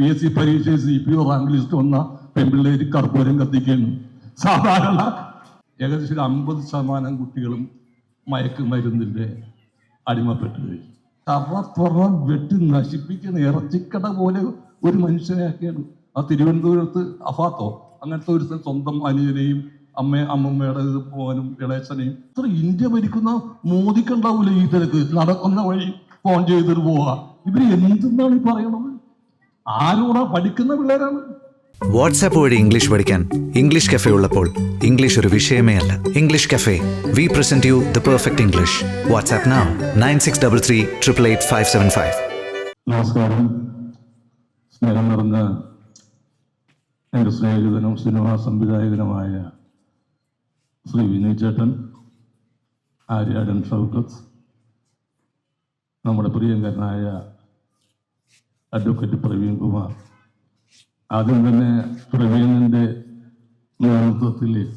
P S C പരീക്ഷ C P O rank list വന്ന പെൺപിള്ളേര് കർപ്പൂരം കത്തിക്കുന്നു. സാധാരണ ഏകദേശം ഒരു അമ്പത് ശതമാനം കുട്ടികളും മയക്കുമരുന്നിന്റെ അടിമപ്പെട്ടു കഴിഞ്ഞു. തറ തുറ വെട്ടി നശിപ്പിക്കുന്ന ഇറച്ചിക്കട പോലെ ഒരു മനുഷ്യനെയൊക്കെയാണ് ആ തിരുവനന്തപുരത്ത് അഫാത്തോ അങ്ങനത്തെ ഒരു സ്വന്തം അനുജനെയും അമ്മ അമ്മമ്മയുടെ മോനും ഇളയച്ചനെയും ഇത്ര ഇന്ത്യ ഭരിക്കുന്ന മോദിക്കുണ്ടാവൂലേ ഈ തിരക്ക്? നടക്കുന്ന വഴി ഫോൺ ചെയ്തിട്ട് പോവുക ഇവർ എന്തെന്നാണ് ഈ പറയണത്? ആരോടാ പഠിക്കുന്ന പിള്ളേരാണ്? വാട്സാപ്പ് വഴി ഇംഗ്ലീഷ് പഠിക്കാൻ ഇംഗ്ലീഷ് കഫേ ഉള്ളപ്പോൾ ഇംഗ്ലീഷ് ഒരു വിഷയമേ അല്ല. English cafe. We present you the perfect English WhatsApp now nine six double three triple eight five seven five നമസ്കാരം. സ്നേഹം നിറഞ്ഞ എന്റെ സ്നേഹിതനും സിനിമാ സംവിധായകനുമായ ശ്രീ വിനയ് ചേട്ടൻ ആര്യാടൻ ഷൗക്കത്ത് നമ്മുടെ പ്രിയങ്കരനായ അഡ്വക്കേറ്റ് പ്രവീൺ കുമാർ. ആദ്യം തന്നെ പ്രവീണിന്റെ നേതൃത്വത്തിൽ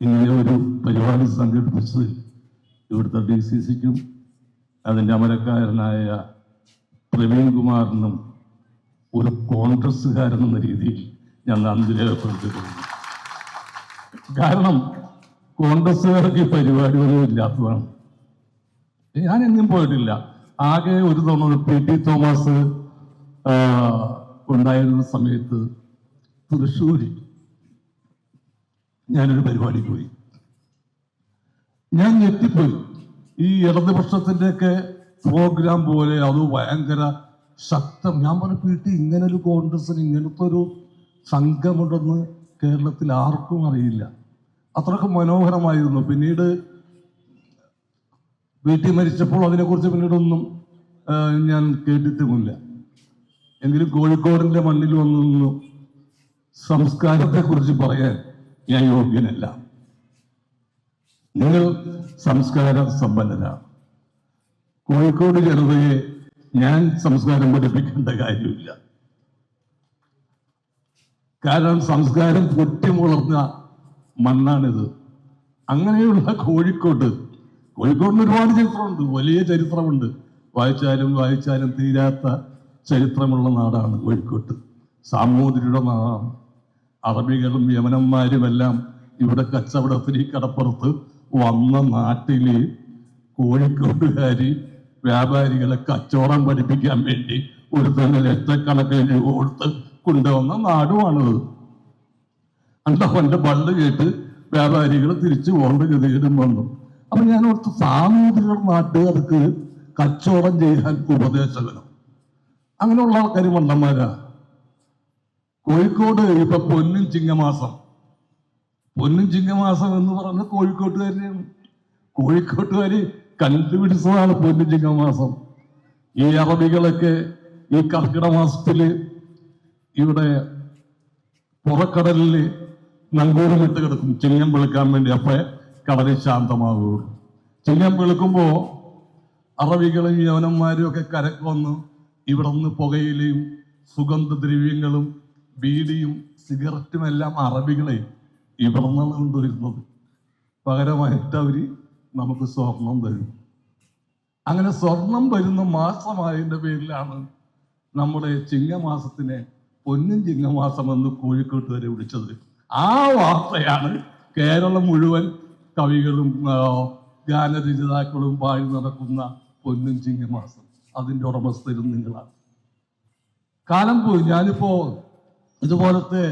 ഇങ്ങനെ ഒരു പരിപാടി സംഘടിപ്പിച്ചത് ഇവിടുത്തെ ഡി സി സിക്കും അതിന്റെ അമരക്കാരനായ പ്രവീൺ കുമാറിനും ഒരു കോൺഗ്രസ്സുകാരൻ എന്ന രീതിയിൽ ഞാൻ നന്ദി രേഖപ്പെടുത്തിയിട്ടുണ്ട്. കാരണം കോൺഗ്രസ്സുകാർക്ക് ഈ പരിപാടിയൊന്നും ഇല്ലാത്തതാണ്. ഞാൻ എങ്ങും പോയിട്ടില്ല. ആകെ ഒരു തവണ പി ടി തോമസ് ഉണ്ടായിരുന്ന സമയത്ത് തൃശ്ശൂരിൽ ഞാനൊരു പരിപാടി പോയി. ഞാൻ ഞെട്ടിപ്പോയി. ഈ ഇടതുപക്ഷത്തിന്റെയൊക്കെ പ്രോഗ്രാം പോലെ അത് ഭയങ്കര ശക്തം. ഞാൻ പറഞ്ഞു പി ടി ഇങ്ങനെ ഒരു കോൺഗ്രസിന് ഇങ്ങനത്തെ ഒരു സംഘമുണ്ടെന്ന് കേരളത്തിൽ ആർക്കും അറിയില്ല. അത്രയ്ക്ക് മനോഹരമായിരുന്നു. പിന്നീട് വീട്ടിൽ മരിച്ചപ്പോൾ അതിനെക്കുറിച്ച് പിന്നീട് ഒന്നും ഞാൻ കേട്ടിട്ടുമില്ല. എങ്കിലും കോഴിക്കോടിന്റെ മണ്ണിൽ വന്നു സംസ്കാരത്തെക്കുറിച്ച് പറയാൻ ഞാൻ യോഗ്യനല്ല. നിങ്ങൾ സംസ്കാര സമ്പന്നരാണ്. കോഴിക്കോട് ജനതയെ ഞാൻ സംസ്കാരം പഠിപ്പിക്കേണ്ട കാര്യമില്ല. കാരണം സംസ്കാരം പൊട്ടിമുളർന്ന മണ്ണാണിത്. അങ്ങനെയുള്ള കോഴിക്കോട് കോഴിക്കോടിന് ഒരുപാട് ചരിത്രമുണ്ട്. വലിയ ചരിത്രമുണ്ട്. വായിച്ചാലും വായിച്ചാലും തീരാത്ത ചരിത്രമുള്ള നാടാണ് കോഴിക്കോട്ട് സാമൂതിരിയുടെ നാടാണ്. അറബികളും യമനന്മാരുമെല്ലാം ഇവിടെ കച്ചവടത്തിന് ഈ കടപ്പുറത്ത് വന്ന നാട്ടിൽ കോഴിക്കോട്ടുകാര് വ്യാപാരികളെ കച്ചവടം പഠിപ്പിക്കാൻ വേണ്ടി ഒരു തന്നെ ലക്ഷക്കണക്കിന് കൊടുത്ത് കൊണ്ടുവന്ന നാടുമാണിത് പണ്ട് പള്ളു കേട്ട് വ്യാപാരികൾ തിരിച്ചു പോകേണ്ട ഗതികേടും വന്നു. അപ്പൊ ഞാൻ ഓർത്ത് സാമൂതിരികൾ നാട്ടുകാർക്ക് കച്ചവടം ചെയ്യാൻ ഉപദേശകനും. അങ്ങനെയുള്ള ആൾക്കാർ മണ്ടന്മാരാ. കോഴിക്കോട് ഇപ്പൊ പൊന്നും ചിങ്ങമാസം. പൊന്നും ചിങ്ങമാസം എന്ന് പറഞ്ഞ കോഴിക്കോട്ടുകാരെയാണ്. കോഴിക്കോട്ടുകാര് കണ്ടുപിടിച്ചതാണ് പൊന്നും ചിങ്ങമാസം. ഈ അറബികളൊക്കെ ഈ കർക്കിട മാസത്തിൽ ഇവിടെ പുറക്കടലിൽ നങ്കൂരമിട്ട് കിടക്കും. ചിങ്ങം വിളിക്കാൻ വേണ്ടി. അപ്പൊ കടലിൽ ശാന്തമാകൂ ചിങ്ങം വെളുക്കുമ്പോൾ അറബികളും യവനന്മാരും ഒക്കെ കരക്ക് വന്ന് ഇവിടെ നിന്ന് പുകയിലയും സുഗന്ധദ്രവ്യങ്ങളും ബീഡിയും സിഗരറ്റും എല്ലാം അറബികളെ ഇവിടെ നിന്നാണ് കൊണ്ടുവരുന്നത്. പകരമായിട്ട് അവർ നമുക്ക് സ്വർണം തരും. അങ്ങനെ സ്വർണം വരുന്ന മാസമായതിന്റെ പേരിലാണ് നമ്മുടെ ചിങ്ങമാസത്തിനെ പൊന്നും ചിങ്ങമാസം എന്ന് കോഴിക്കോട്ട് വരെ വിളിച്ചത്. ആ വാർത്തയാണ് കേരളം മുഴുവൻ കവികളും ഗാനരചിതാക്കളും പാടി നടക്കുന്ന പൊന്നും ചിങ്ങമാസം അതിന്റെ ഉടമസ്ഥരും നിങ്ങളാണ്. കാലം പോയി. ഞാനിപ്പോ ഇതുപോലത്തെ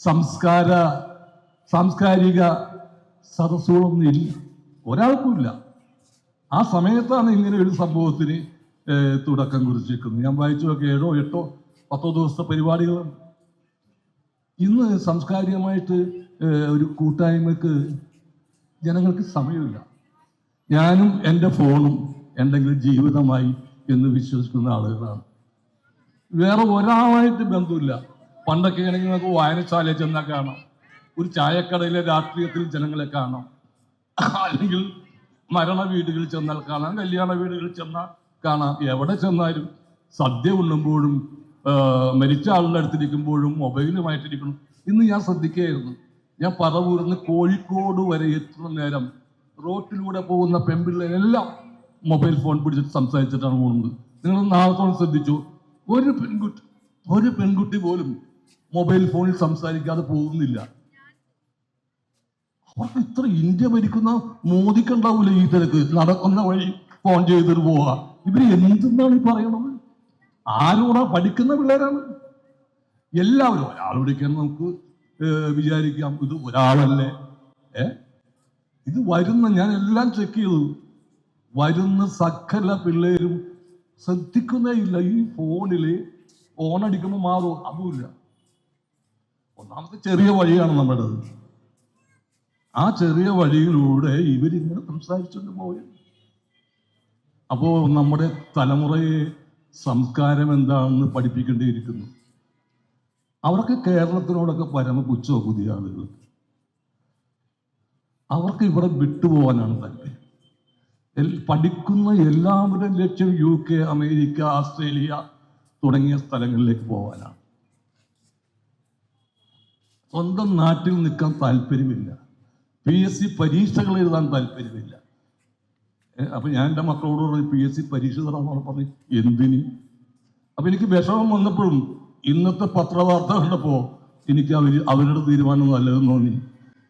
സംസ്കാര സാംസ്കാരിക സദസ്സുകളൊന്നും ഇല്ല. ഒരാൾക്കുമില്ല. ആ സമയത്താണ് ഇങ്ങനെ ഒരു സംഭവത്തിന് തുടക്കം കുറിച്ചിരിക്കുന്നത്. ഞാൻ വായിച്ചു നോക്കിയ ഏഴോ എട്ടോ പത്തോ ദിവസത്തെ പരിപാടികളും ഇന്ന് സാംസ്കാരികമായിട്ട് ഒരു കൂട്ടായ്മക്ക് ജനങ്ങൾക്ക് സമയമില്ല. ഞാനും എന്റെ ഫോണും എന്തെങ്കിലും ജീവിതമായി എന്ന് വിശ്വസിക്കുന്ന ആളുകളാണ്. വേറെ ഒരാളായിട്ട് ബന്ധമില്ല. പണ്ടൊക്കെ ആണെങ്കിൽ നമുക്ക് വായനശാലയിൽ ചെന്നാൽ കാണാം. ഒരു ചായക്കടയിലെ രാഷ്ട്രീയത്തിൽ ജനങ്ങളെ കാണാം. അല്ലെങ്കിൽ മരണ വീടുകളിൽ ചെന്നാൽ കാണാം കല്യാണ വീടുകളിൽ ചെന്നാൽ കാണാം. എവിടെ ചെന്നാലും സദ്യ ഉണ്ണുമ്പോഴും മരിച്ച ആളുടെ അടുത്തിരിക്കുമ്പോഴും മൊബൈലുമായിട്ടിരിക്കണം ഇന്ന് ഞാൻ ശ്രദ്ധിക്കുകയായിരുന്നു. ഞാൻ പറവൂർന്ന് കോഴിക്കോട് വരെ എത്ര നേരം റോട്ടിലൂടെ പോകുന്ന പെൺപിള്ളേരെല്ലാം മൊബൈൽ ഫോൺ പിടിച്ചിട്ട് സംസാരിച്ചിട്ടാണ് പോകുന്നത്. നിങ്ങൾ നാളത്തോളം ശ്രദ്ധിച്ചു? ഒരു പെൺകുട്ടി ഒരു പെൺകുട്ടി പോലും മൊബൈൽ ഫോണിൽ സംസാരിക്കാതെ പോകുന്നില്ല. അവർക്ക് ഇത്ര ഇന്ത്യ ഭരിക്കുന്ന മോദിക്കുണ്ടാവൂല ഈ തിരക്ക്? നടക്കുന്ന വഴി ഫോൺ ചെയ്തിട്ട് പോവുക. ഇവർ എന്തെന്നാണ് ഈ പറയണത്? ആരോടാ പഠിക്കുന്ന പിള്ളേരാണ്? എല്ലാവരും ഒരാൾ വിളിക്കാൻ നമുക്ക് വിചാരിക്കാം ഇത് ഒരാളല്ലേ? ഏ? ഇത് വരുന്ന ഞാൻ എല്ലാം ചെക്ക് ചെയ്തു. വരുന്ന സകല പിള്ളേരും ശ്രദ്ധിക്കുന്നേ ഇല്ല. ഈ ഫോണിൽ ഓണടിക്കുമ്പോൾ മാറും അതുമില്ല. ഒന്നാമത്തെ ചെറിയ വഴിയാണ് നമ്മുടെ ആ ചെറിയ വഴിയിലൂടെ ഇവരിങ്ങനെ സംസാരിച്ചുകൊണ്ട് പോയി. അപ്പോൾ നമ്മുടെ തലമുറയെ സംസ്കാരം എന്താണെന്ന് പഠിപ്പിക്കേണ്ടിയിരിക്കുന്നു. അവർക്ക് കേരളത്തിനോടൊക്കെ പരമ പുച്ഛോ പുതിയ ആളുകൾ. അവർക്ക് ഇവിടെ വിട്ടുപോകാനാണ് താല്പര്യം. പഠിക്കുന്ന എല്ലാവരുടെയും ലക്ഷ്യം യു കെ അമേരിക്ക ഓസ്ട്രേലിയ തുടങ്ങിയ സ്ഥലങ്ങളിലേക്ക് പോകാനാണ് സ്വന്തം നാട്ടിൽ നിൽക്കാൻ താല്പര്യമില്ല. പി എസ് സി പരീക്ഷകൾ എഴുതാൻ താല്പര്യമില്ല. അപ്പൊ ഞാൻ എന്റെ മക്കളോട് പറഞ്ഞു പി എസ് സി പരീക്ഷ തരാമെന്ന് പറഞ്ഞു എന്തിന്? അപ്പൊ എനിക്ക് വിഷമം വന്നപ്പോഴും ഇന്നത്തെ പത്രവാർത്ത കണ്ടപ്പോ എനിക്ക് അവർ അവരുടെ തീരുമാനം നല്ലതെന്ന് തോന്നി.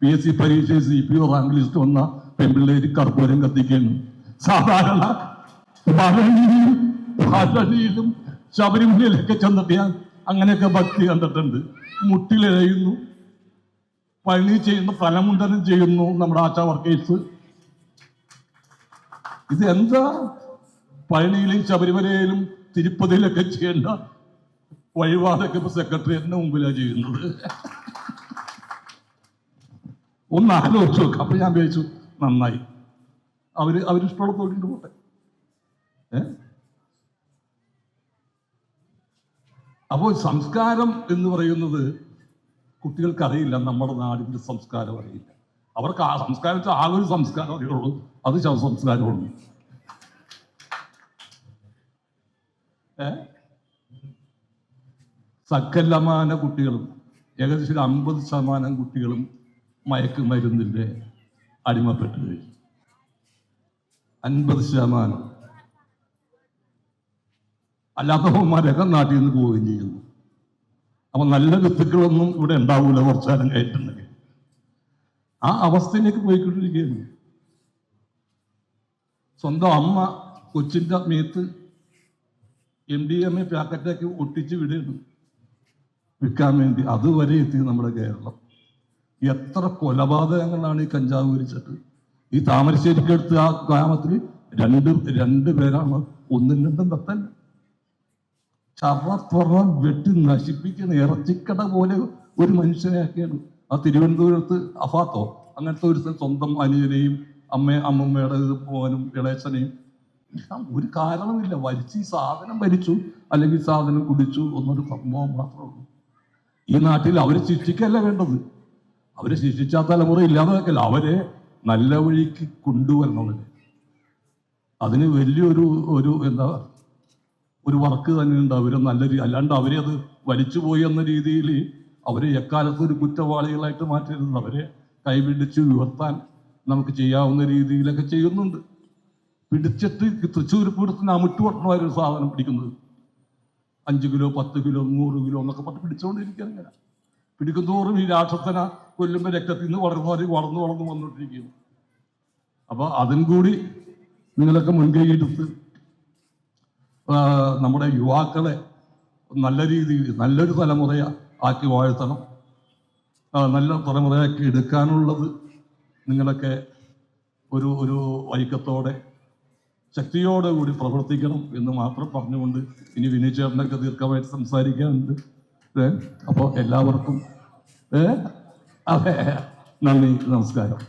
പി എസ് സി പരീക്ഷ C P O rank list വന്ന പെൺപിള്ളേര് കർപ്പൂരം കത്തിക്കുന്നു. സാധാരണ ഭരണിയിലും ശബരിമലയിലൊക്കെ ചെന്നിട്ട് ഞാൻ അങ്ങനെയൊക്കെ ഭക്തി കണ്ടിട്ടുണ്ട്. മുട്ടിലെഴയുന്നു. പണി ചെയ്യുന്ന ഫലമുണ്ടനം ചെയ്യുന്നു നമ്മുടെ ആശാ വർക്കേഴ്സ്. ഇത് എന്താ പഴനിയിലും ശബരിമലയിലും തിരുപ്പതിയിലൊക്കെ ചെയ്യേണ്ട വഴിപാടൊക്കെ ഇപ്പൊ സെക്രട്ടേറിയറ്റിന്റെ മുമ്പിലാണ് ചെയ്യുന്നത്. ഒന്ന് ആലോചിച്ച് നോക്കുക അപ്പൊ ഞാൻ വിചാരിച്ചു നന്നായി. അവർ അവരിഷ്ടമുള്ള തൊഴിലിട്ട് പോട്ടെ. ഏ? അപ്പോൾ സംസ്കാരം എന്ന് പറയുന്നത് കുട്ടികൾക്കറിയില്ല നമ്മുടെ നാടിന്റെ സംസ്കാരം അറിയില്ല. അവർക്ക് ആ സംസ്കാരം വെച്ചാൽ ആ ഒരു സംസ്കാരം അറിയുള്ളൂ. അത് ശവസംസ്കാരമുള്ളൂ ഏ? സകലമാന കുട്ടികളും ഏകദേശം അമ്പത് ശതമാനം കുട്ടികളും മയക്കുമരുന്നിന്റെ അടിമപ്പെട്ടു കഴിഞ്ഞു അൻപത് ശതമാനം. അല്ലാത്തവന്മാരൊക്കെ നാട്ടിൽ നിന്ന് പോവുകയും ചെയ്യുന്നു. അപ്പൊ നല്ല വിത്തുക്കളൊന്നും ഇവിടെ ഉണ്ടാവൂല കുറച്ചാലും കഴിഞ്ഞിട്ടുണ്ടെങ്കിൽ. ആ അവസ്ഥയിലേക്ക് പോയിക്കൊണ്ടിരിക്കുകയാണ്. സ്വന്തം അമ്മ കൊച്ചിന്റെ മേത്ത് എം ഡി എം എ പാക്കറ്റാക്കി ഒട്ടിച്ച് വിടുന്നു വിൽക്കാൻ വേണ്ടി അതുവരെ എത്തി നമ്മുടെ കേരളം. എത്ര കൊലപാതകങ്ങളാണ് ഈ കഞ്ചാവ് വിരിച്ചിട്ട്. ഈ താമരശ്ശേരിക്കടുത്ത് ആ ഗ്രാമത്തിൽ രണ്ട് രണ്ട് പേരാണ് ഒന്നും രണ്ടും തത്തല്ല ചറപ്പറ വെട്ടി നശിപ്പിക്കുന്ന ഇറച്ചിക്കട പോലെ ഒരു മനുഷ്യനെയാക്കിയാണ് ആ തിരുവനന്തപുരത്ത് അഫാത്തോ അങ്ങനത്തെ ഒരു സ്വന്തം അനിയനെയും അമ്മ അമ്മമ്മയുടെ മോനും ഇളയച്ചനെയും ഒരു കാരണമില്ല വലിച്ച് ഈ സാധനം ഭരിച്ചു അല്ലെങ്കിൽ സാധനം കുടിച്ചു എന്നൊരു സംഭവം മാത്രമേ ഉള്ളൂ. ഈ നാട്ടിൽ അവരെ ശിക്ഷിക്കല്ല വേണ്ടത്? അവരെ ശിക്ഷിച്ച തലമുറ ഇല്ലാതാക്കല്ല. അവരെ നല്ല വഴിക്ക് കൊണ്ടുവരണവരെ. അതിന് വലിയൊരു ഒരു എന്താ ഒരു വർക്ക് തന്നെ ഉണ്ട് അവരെ. നല്ല രീതി അല്ലാണ്ട് അവരെ അത് വലിച്ചുപോയി എന്ന രീതിയിൽ അവരെ എക്കാലത്ത് ഒരു കുറ്റവാളികളായിട്ട് മാറ്റരുത്. അവരെ കൈപിടിച്ച് ഉയർത്താൻ നമുക്ക് ചെയ്യാവുന്ന രീതിയിലൊക്കെ ചെയ്യുന്നുണ്ട്. പിടിച്ചിട്ട് തൃശ്ശൂർ പൂരത്തിന് അമിട്ട് ഒരു സാധനം പിടിക്കുന്നത്. അഞ്ച് കിലോ പത്ത് കിലോ നൂറ് കിലോ എന്നൊക്കെ പറഞ്ഞ് പിടിച്ചുകൊണ്ടിരിക്കുകയാണ് ഇങ്ങനെ. പിടിക്കുന്നതോറും ഈ രാക്ഷസന കൊല്ലുമ്പോൾ രക്തത്തിൽ നിന്ന് വളർന്നു വളർന്നു വളർന്നു വന്നുകൊണ്ടിരിക്കുന്നു അപ്പൊ അതും കൂടി നിങ്ങളൊക്കെ മുൻകൈ എടുത്ത് നമ്മുടെ യുവാക്കളെ നല്ല രീതിയിൽ നല്ലൊരു തലമുറയെ ആക്കി വാഴ്ത്തണം. നല്ല തലമുറയാക്കി എടുക്കാനുള്ളത് നിങ്ങളൊക്കെ ഒരു ഒരു വൈക്കത്തോടെ ശക്തിയോടെ കൂടി പ്രവർത്തിക്കണം എന്ന് മാത്രം പറഞ്ഞുകൊണ്ട് ഇനി വിനീച്ചേട്ടനൊക്കെ ദീർഘമായിട്ട് സംസാരിക്കാനുണ്ട്. ഏ? അപ്പോൾ എല്ലാവർക്കും ഏ? അതെ. നന്ദി നമസ്കാരം.